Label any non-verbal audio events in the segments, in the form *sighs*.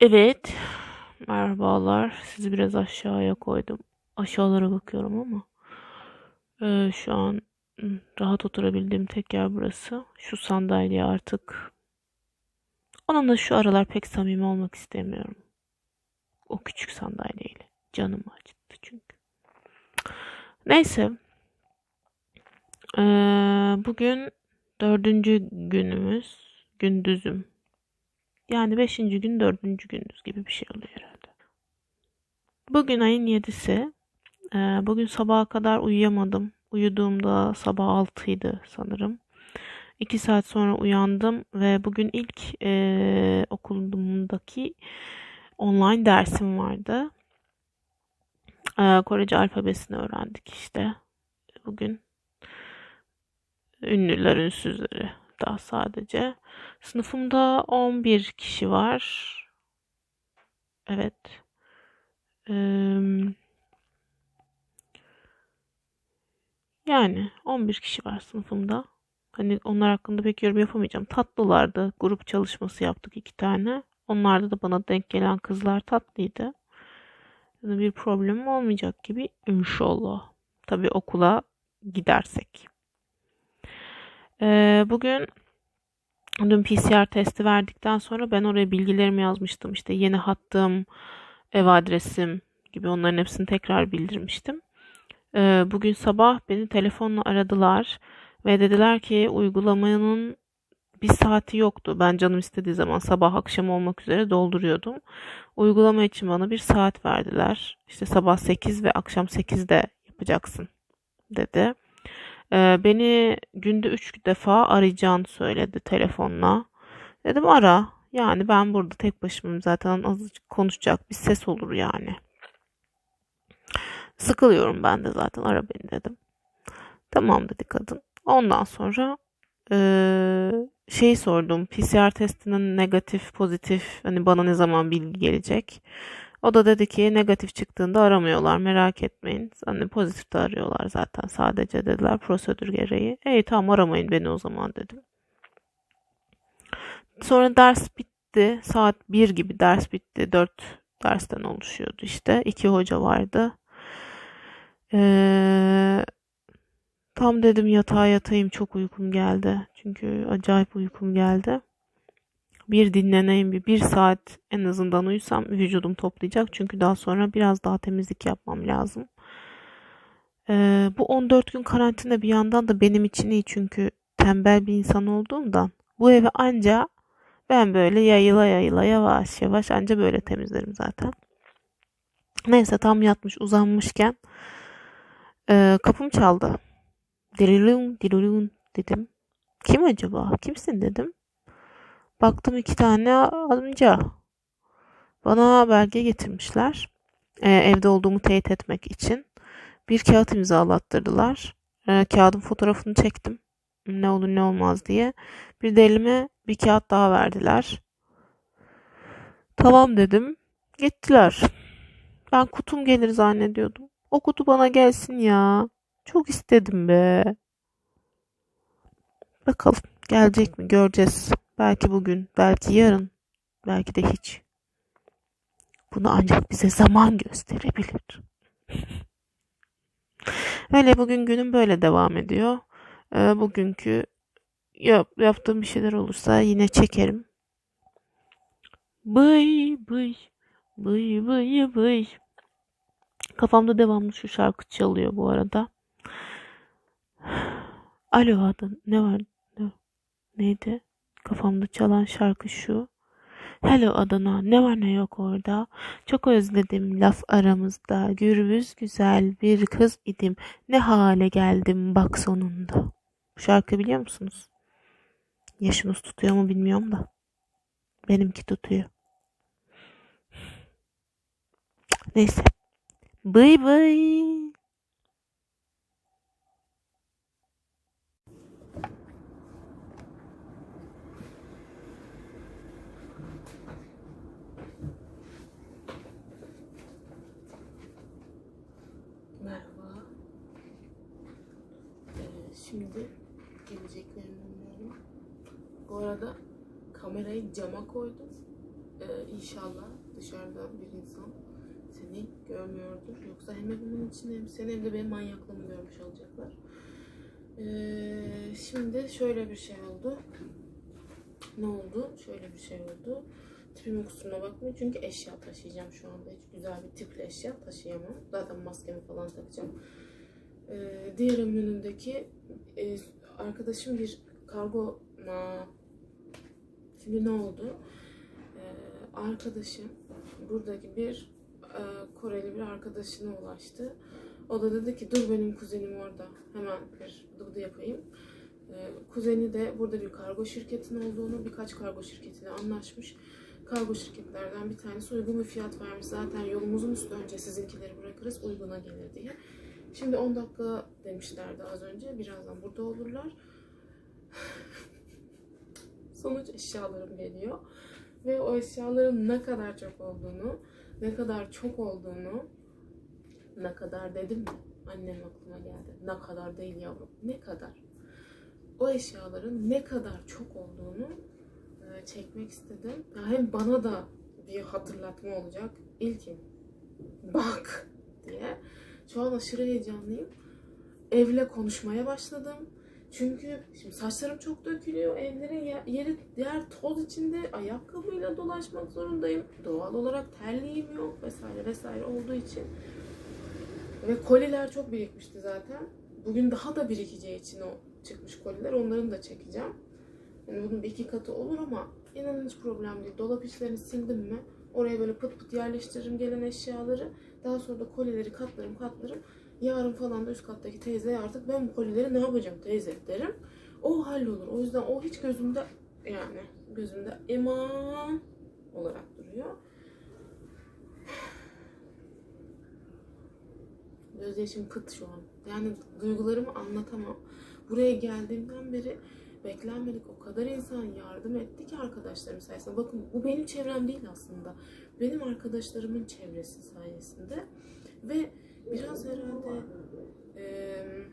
Evet. Merhabalar. Sizi biraz aşağıya koydum. Aşağılara bakıyorum ama. Ee, şu an rahat oturabildiğim tek yer burası. Şu sandalye artık. Onunla şu aralar pek samimi olmak istemiyorum. O küçük sandalyeyle. Canımı acıttı çünkü. Neyse. Ee, bugün dördüncü günümüz. Gündüzüm. Yani beşinci gün dördüncü gündüz gibi bir şey oluyor herhalde. Bugün ayın yedisi. Ee, bugün sabaha kadar uyuyamadım. Uyuduğumda sabah altıydı sanırım. İki saat sonra uyandım ve bugün ilk e, okulumdaki online dersim vardı. Ee, Korece alfabesini öğrendik işte. Bugün ünlüler ünsüzleri daha sadece. Sınıfımda 11 kişi var. Evet. Eee, yani 11 kişi var sınıfımda. Hani onlar hakkında pek yorum yapamayacağım. Tatlılardı. Grup çalışması yaptık iki tane. Onlarda da bana denk gelen kızlar tatlıydı. Yani bir problemim olmayacak gibi inşallah. Tabii okula gidersek. Ee, bugün dün PCR testi verdikten sonra ben oraya bilgilerimi yazmıştım. İşte yeni hattım, ev adresim gibi onların hepsini tekrar bildirmiştim. Ee, bugün sabah beni telefonla aradılar ve dediler ki uygulamanın bir saati yoktu. Ben canım istediği zaman sabah akşam olmak üzere dolduruyordum. Uygulama için bana bir saat verdiler. İşte sabah 8 ve akşam 8'de yapacaksın dedi. Ee, beni günde 3 defa arayacağını söyledi telefonla. Dedim ara. Yani ben burada tek başımayım zaten azıcık konuşacak bir ses olur yani. Sıkılıyorum ben de zaten ara beni dedim. Tamam dedi kadın. Ondan sonra eee şeyi sordum. PCR testinin negatif, pozitif hani bana ne zaman bilgi gelecek? O da dedi ki negatif çıktığında aramıyorlar merak etmeyin. Hani pozitif de arıyorlar zaten sadece dediler prosedür gereği. İyi tamam aramayın beni o zaman dedim. Sonra ders bitti. Saat 1 gibi ders bitti. 4 dersten oluşuyordu işte. İki hoca vardı. Ee, tam dedim yatağa yatayım çok uykum geldi. Çünkü acayip uykum geldi. Bir dinleneyim bir, bir saat en azından uyusam vücudum toplayacak. Çünkü daha sonra biraz daha temizlik yapmam lazım. Ee, bu 14 gün karantina bir yandan da benim için iyi çünkü tembel bir insan olduğumdan bu evi anca ben böyle yayıla yayıla yavaş yavaş anca böyle temizlerim zaten. Neyse tam yatmış uzanmışken e, kapım çaldı. Dirilun dirilun dedim. Kim acaba? Kimsin dedim. Baktım iki tane amca. Bana belge getirmişler. E, evde olduğumu teyit etmek için. Bir kağıt imzalattırdılar. E, kağıdın fotoğrafını çektim. Ne olur ne olmaz diye. Bir de elime bir kağıt daha verdiler. Tamam dedim. Gittiler. Ben kutum gelir zannediyordum. O kutu bana gelsin ya. Çok istedim be. Bakalım gelecek mi göreceğiz. Belki bugün, belki yarın, belki de hiç. Bunu ancak bize zaman gösterebilir. *laughs* Öyle bugün günüm böyle devam ediyor. Ee, bugünkü yap, yaptığım bir şeyler olursa yine çekerim. Bıy bıy bıy bıy bıy. Kafamda devamlı şu şarkı çalıyor bu arada. *sighs* Alo adın ne var? Ne, neydi? Kafamda çalan şarkı şu. Hello Adana ne var ne yok orada. Çok özledim laf aramızda. Gürbüz güzel bir kız idim. Ne hale geldim bak sonunda. Bu şarkı biliyor musunuz? Yaşınız tutuyor mu bilmiyorum da. Benimki tutuyor. Neyse. Bıy bıy. Merhaba. Ee, şimdi geleceklerini bilmiyorum. Bu arada kamerayı cama koydum. Ee, inşallah dışarıdan bir insan seni görmüyordur. Yoksa hem evimin içinde hem seni hem de benim manyaklığımı görmüş olacaklar. Ee, şimdi şöyle bir şey oldu. Ne oldu? Şöyle bir şey oldu. Tipimin kusuruna bakmayın çünkü eşya taşıyacağım şu anda. Hiç güzel bir tipli eşya taşıyamam. Zaten maskemi falan takacağım. Ee, diğer önündeki e, arkadaşım bir kargo Aa, Şimdi ne oldu? Ee, arkadaşım buradaki bir e, Koreli bir arkadaşına ulaştı. O da dedi ki dur benim kuzenim orada. Hemen bir dıbdı yapayım. Ee, kuzeni de burada bir kargo şirketinin olduğunu, birkaç kargo şirketiyle anlaşmış. Kargo şirketlerden bir tanesi uygun bir fiyat vermiş. Zaten yolumuzun üstü önce sizinkileri bırakırız uyguna gelir diye. Şimdi 10 dakika demişlerdi az önce. Birazdan burada olurlar. Sonuç eşyalarım geliyor. Ve o eşyaların ne kadar çok olduğunu, ne kadar çok olduğunu, ne kadar dedim mi? Annem aklıma geldi. Ne kadar değil yavrum, ne kadar. O eşyaların ne kadar çok olduğunu e, çekmek istedim. Ya hem bana da bir hatırlatma olacak. İlkim, bak diye. Şu an aşırı heyecanlıyım. Evle konuşmaya başladım. Çünkü şimdi saçlarım çok dökülüyor. Evlerin ye- yeri diğer toz içinde ayakkabıyla dolaşmak zorundayım. Doğal olarak terliğim yok vesaire vesaire olduğu için. Ve koliler çok birikmişti zaten. Bugün daha da birikeceği için o çıkmış koliler. Onların da çekeceğim. Yani bunun bir iki katı olur ama inanın hiç problem değil. Dolap içlerini sildim mi oraya böyle pıt pıt yerleştiririm gelen eşyaları. Daha sonra da kolileri katlarım katlarım. Yarın falan da üst kattaki teyzeye artık ben bu kolileri ne yapacağım teyze derim. O hallolur. O yüzden o hiç gözümde yani gözümde eman olarak duruyor. Gözyaşım kıt şu an. Yani duygularımı anlatamam. Buraya geldiğimden beri beklenmedik o kadar insan yardım etti ki arkadaşlarım sayesinde. Bakın bu benim çevrem değil aslında. Benim arkadaşlarımın çevresi sayesinde. Ve biraz herhalde eee,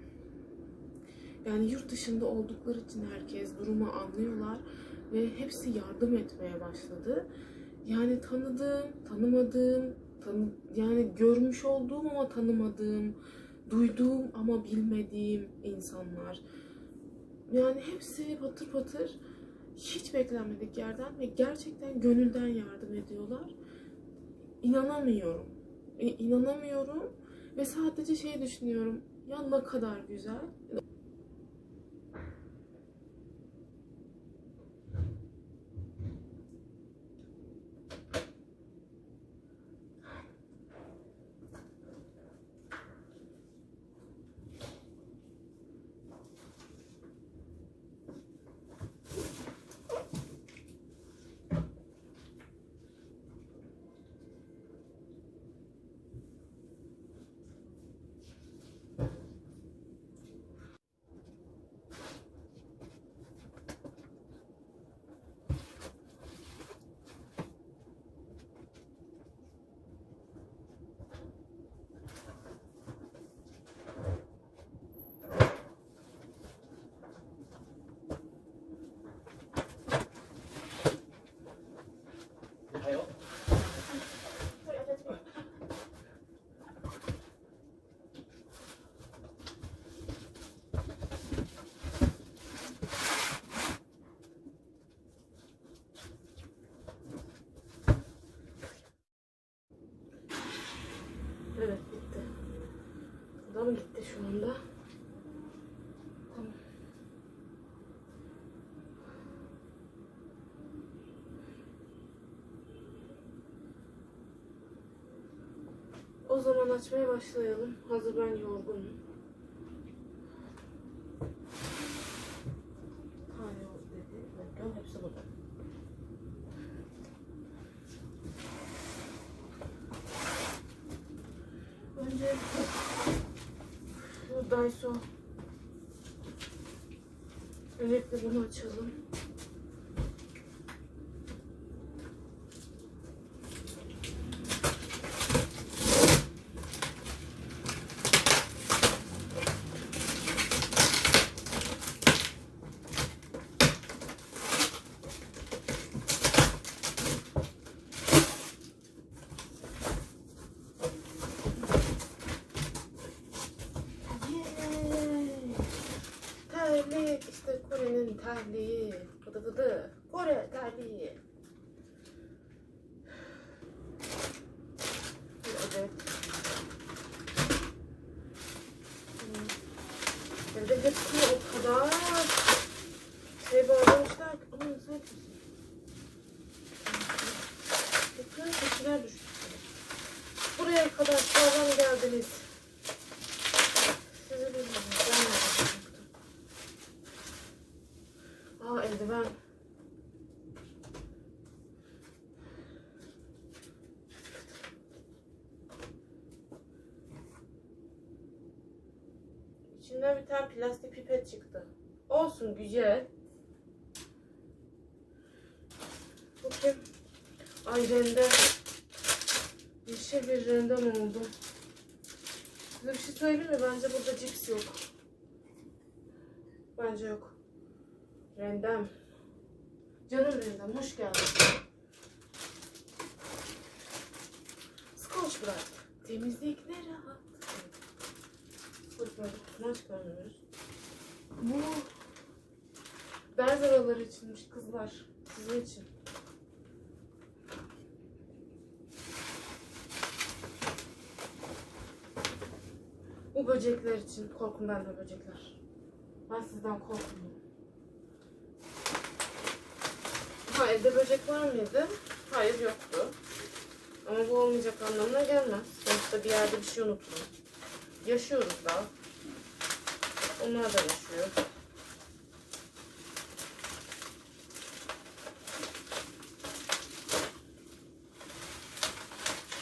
yani yurt dışında oldukları için herkes durumu anlıyorlar ve hepsi yardım etmeye başladı. Yani tanıdığım, tanımadığım, tanı, yani görmüş olduğum ama tanımadığım, duyduğum ama bilmediğim insanlar. Yani hepsi patır patır hiç beklenmedik yerden ve gerçekten gönülden yardım ediyorlar. İnanamıyorum. E, inanamıyorum ve sadece şey düşünüyorum. Ya ne kadar güzel. Evet bitti. Mı gitti şu anda? O zaman açmaya başlayalım. Hazır ben yorgunum. To. Öncelikle bunu açalım. Kore'nin terliği. Vıdı vıdı. Kore terliği. Bir adet. Hmm. Evde hepsini o kadar şey bağlamışlar ki. Aman sen kimsin? Bakın içine düştü. Buraya kadar sağlam geldiniz. Sizi bilmiyorum. Ben de bakacaktım. Aa eldiven. İçinden bir tane plastik pipet çıktı. Olsun güzel. Bu kim? Ay rende. Yeşil bir rendem oldu. Size bir şey söyleyeyim mi? Bence burada cips yok. Bence yok. Rendem. Canım rendem hoş geldin. Scotch bırak. Temizlik ne rahat. Scotch bırak. Kutudan çıkarmıyoruz. Bu Berzaralar içinmiş kızlar. Sizin için. Bu böcekler için korkum ben de böcekler. Ben sizden korkmuyorum. Ha evde böcek var mıydı? Hayır yoktu. Ama bu olmayacak anlamına gelmez. Sonuçta bir yerde bir şey unutulur. Yaşıyoruz daha. Onlar da yaşıyor.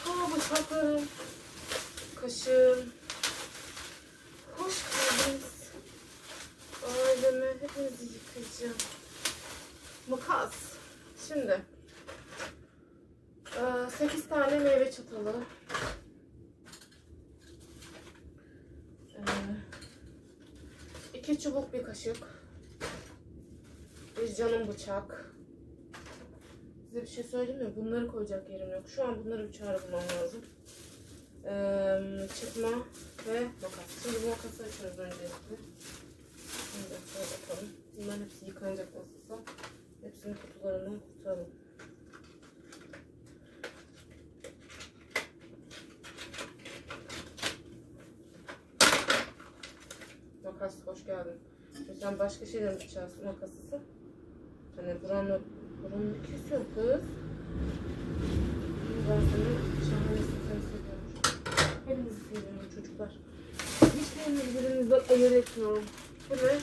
Ha bıçaklarım. Kaşığım. Hoş geldiniz. Aileme hepinizi yıkayacağım. Makas. Şimdi. 8 tane meyve çatalı. Ee, iki çubuk bir kaşık. Bir canım bıçak. Size bir şey söyleyeyim mi? Bunları koyacak yerim yok. Şu an bunları çare bulmam lazım. Ee, çıkma ve makas. Şimdi bu makası açıyoruz öncelikle. Şimdi şöyle bakalım. Bunların hepsi yıkanacak nasılsa. Hepsini kutularından kurtaralım. Makas hoş geldin. Şimdi sen başka mi bıçaksın makasısı? Hani buranı, buranı kesiyor kız. Ben seni şahanesin seni seviyorum. Hepinizi seviyorum çocuklar. Hiçbirini birbirinizden ayırt etmiyorum. Ne?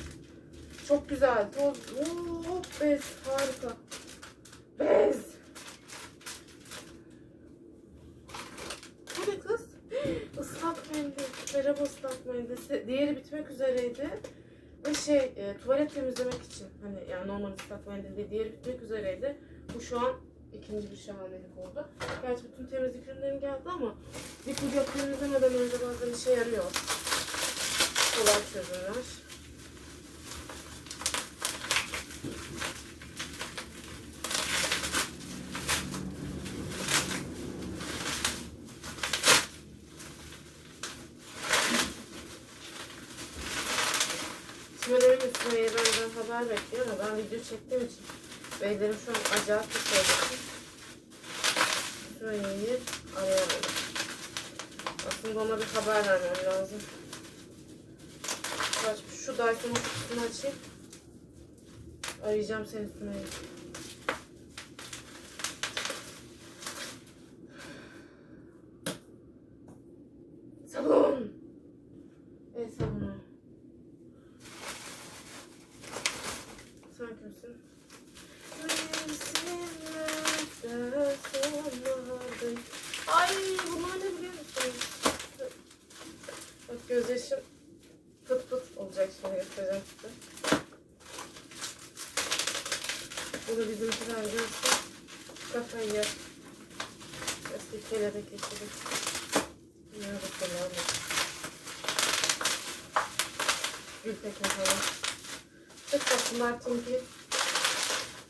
Çok güzel. Toz. Oo, bez. Harika. Bez. Bu ne kız? *gasps* Islak mendil. Merhaba ıslak mendil. Diğeri bitmek üzereydi. Ve şey e, tuvalet temizlemek için. Hani yani normal ıslak mendil değil. Diğeri bitmek üzereydi. Bu şu an ikinci bir şahanelik oldu. Gerçi bütün temizlik ürünlerim geldi ama bir kucak temizlemeden önce bazen işe yarıyor. Kolay çözümler. Şimdi benim üstüne haber bekliyor ama ben video çektiğim için beylerim şu an acayip bir şey bakın. Sümeyye'yi arayamadım. Aslında ona bir haber vermem lazım. Şu Dyson'un kutusunu açayım. Arayacağım seni Sümeyye. Sabun. El sabunu. Sen kimsin? Mevsimlerde sonbahardın. Ay bunlar ne biliyor musun? Bak gözyaşım pıt pıt olacak size. Bu da bizimkiler görse kafayı yer. Eski kelebek ekibi. Ne bakalım. Gültekin falan. Çok tatlılar çünkü.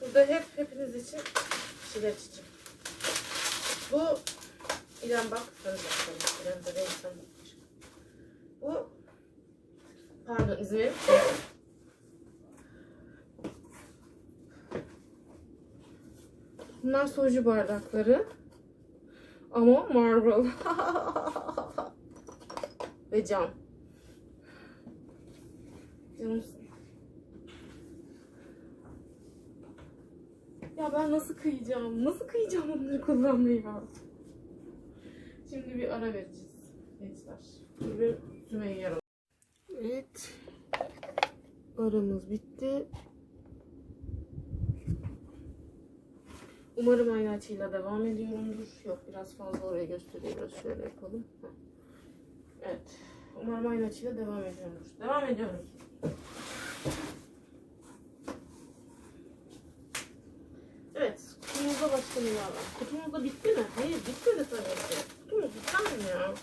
Burada hep hepiniz için şeyler içeceğim. Bu İrem bak. Sana bakalım. İrem de değil sana Pardon izin verin. Bunlar soju bardakları. Ama marble. *laughs* Ve cam. Ya ben nasıl kıyacağım? Nasıl kıyacağım onları kullanmayı ya? Şimdi bir ara vereceğiz gençler. Bir Sümeyye Evet. Aramız bitti. Umarım aynı açıyla devam ediyorumdur. Yok biraz fazla oraya gösteriyoruz. Şöyle yapalım. Evet. Umarım aynı açıyla devam ediyorumdur. Devam ediyorum. Evet. Kutumuzda başka neler var? Kutumuzda bitti mi? Hayır bitmedi tabii ki. Kutumuz biter mi ya?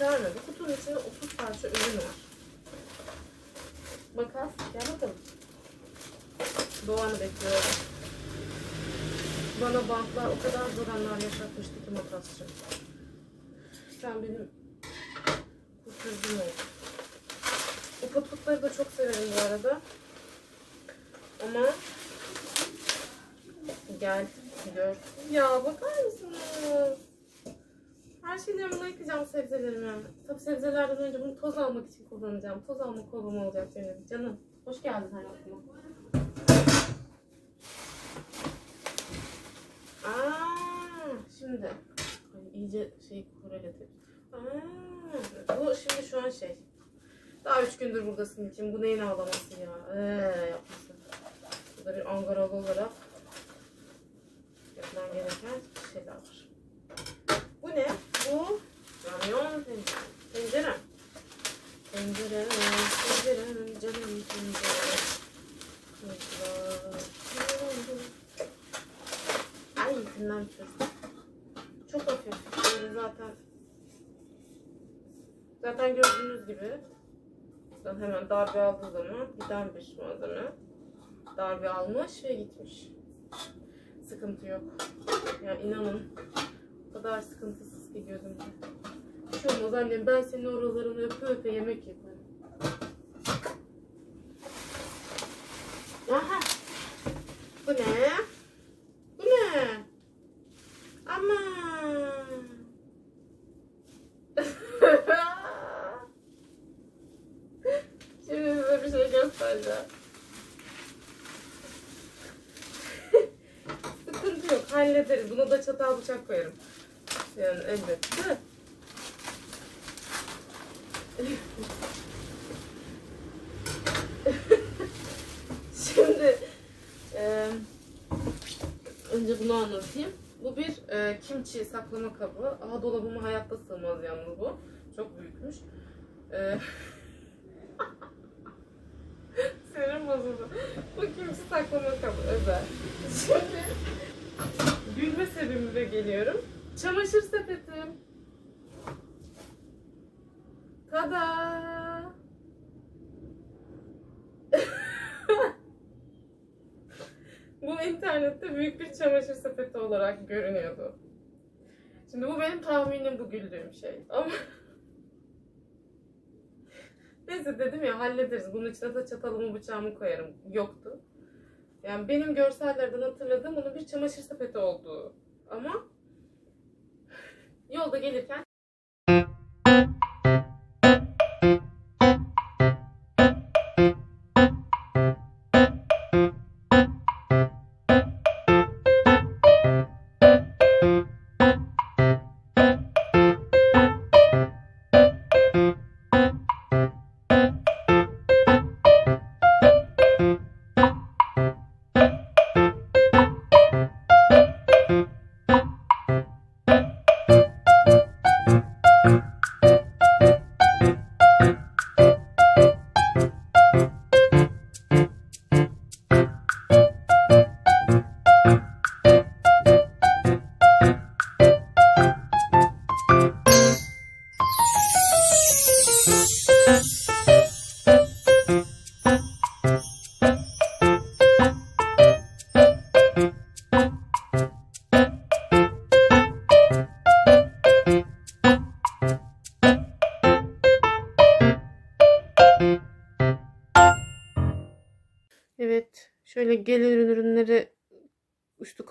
Bu kutunun içinde 30 parça ürün var. Makas. Gel bakalım. Doğan'ı bekliyorum. Bana bantlar o kadar zor anlar yaşatmıştı ki makasçı. Sen benim kurtarıcım oldun. O patlukları da çok severim bu arada. Ama gel gör. Ya bakar mısınız? Her şeyi yanına yıkayacağım sebzelerimi. Tabii sebzelerden önce bunu toz almak için kullanacağım. Toz alma kolum olacak benim. Canım. Hoş geldin hayatıma. Aa, şimdi Ay, iyice şey korelatif. Aa, bu şimdi şu an şey. Daha üç gündür buradasın için. Bu neyin ağlaması ya? Ee, yapması. Burada bir angaralı olarak yapman gereken şeyler var. Bu ne? Bu ramyon tencere. Tencere. Tencere, tencere, canım tencere. Ay çözdüm. Çok hafif. Böyle zaten zaten gördüğünüz gibi zaten hemen darbe aldığı zaman giden bir malzeme. Darbe almış ve gitmiş. Sıkıntı yok. Yani inanın o kadar sıkıntısız ki gözümde. Bir şey olmaz annem ben senin oralarını öpe öpe yemek yaparım. Aha. Bu ne? Bu ne? Aman. *laughs* Şimdi size bir şey göstereceğim. *laughs* Sıkıntı yok hallederiz. Buna da çatal bıçak koyarım. Yani elbette. Şimdi eee önce bunu anlatayım. Bu bir e, kimchi saklama kabı. Aha dolabıma hayatta sığmaz yalnız bu. Çok büyükmüş. E, *laughs* Sinirim bozuldu. Bu kimchi saklama kabı özel. Şimdi gülme sebebimle geliyorum. Çamaşır sepetim. Tada! *laughs* Bu internette büyük bir çamaşır sepeti olarak görünüyordu. Şimdi bu benim tahminim bu güldüğüm şey. Ama *laughs* Neyse dedim ya hallederiz. Bunun içine de çatalımı bıçağımı koyarım. Yoktu. Yani benim görsellerden hatırladığım bunun bir çamaşır sepeti olduğu. Ama yolda gelirken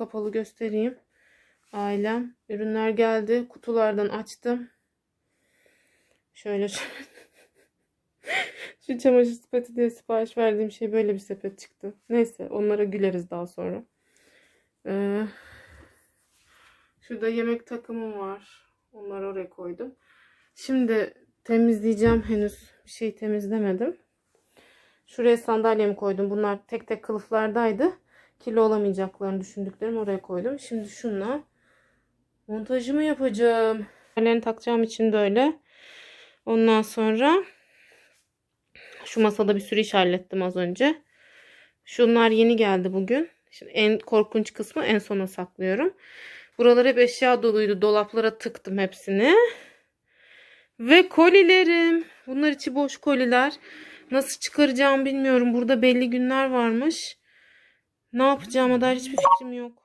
kapalı göstereyim. Ailem. Ürünler geldi. Kutulardan açtım. Şöyle *laughs* şu, çamaşır sepeti diye sipariş verdiğim şey böyle bir sepet çıktı. Neyse onlara güleriz daha sonra. Ee, şurada yemek takımım var. Onları oraya koydum. Şimdi temizleyeceğim. Henüz bir şey temizlemedim. Şuraya sandalyemi koydum. Bunlar tek tek kılıflardaydı. Kilo olamayacaklarını düşündüklerim oraya koydum. Şimdi şunla montajımı yapacağım. Yerlerini takacağım için böyle. Ondan sonra şu masada bir sürü iş hallettim az önce. Şunlar yeni geldi bugün. Şimdi en korkunç kısmı en sona saklıyorum. Buralar hep eşya doluydu. Dolaplara tıktım hepsini. Ve kolilerim. Bunlar içi boş koliler. Nasıl çıkaracağım bilmiyorum. Burada belli günler varmış. Ne yapacağıma dair hiçbir fikrim yok.